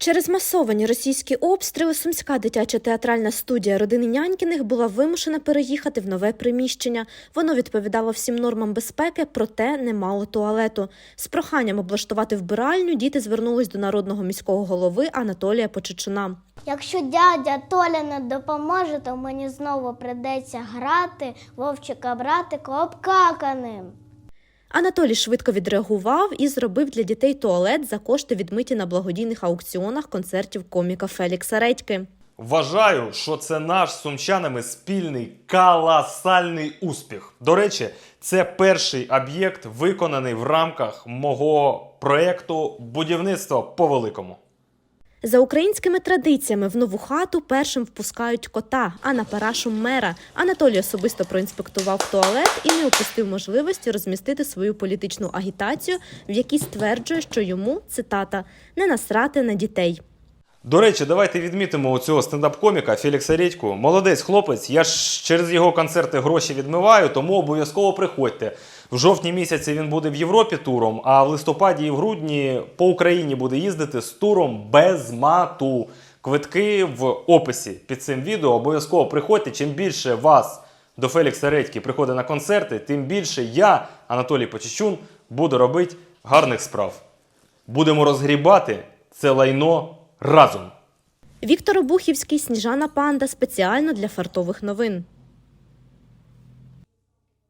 Через масовані російські обстріли сумська дитяча театральна студія родини Нянькіних була вимушена переїхати в нове приміщення. Воно відповідало всім нормам безпеки, проте не мало туалету. З проханням облаштувати вбиральню діти звернулись до народного міського голови Анатолія Почечуна. Якщо дядя Толя не допоможе, то мені знову придеться грати вовчика братика обкаканим. Анатолій швидко відреагував і зробив для дітей туалет за кошти відмиті на благодійних аукціонах концертів коміка Фелікса Редьки. Вважаю, що це наш з сумчанами спільний колосальний успіх. До речі, це перший об'єкт, виконаний в рамках мого проєкту будівництва по великому. За українськими традиціями в нову хату першим впускають кота, а на парашу мера. Анатолій особисто проінспектував туалет і не упустив можливості розмістити свою політичну агітацію, в якій стверджує, що йому цитата не насрати на дітей. До речі, давайте відмітимо цього стендап-коміка Фелікса Редьку. Молодець хлопець. Я ж через його концерти гроші відмиваю, тому обов'язково приходьте. В жовтні місяці він буде в Європі туром, а в листопаді і в грудні по Україні буде їздити з туром без мату. Квитки в описі під цим відео. Обов'язково приходьте. Чим більше вас до Фелікса Редьки приходить на концерти, тим більше я, Анатолій Почечун, буду робити гарних справ. Будемо розгрібати це лайно разом. Віктор Обухівський, Сніжана Панда спеціально для фартових новин.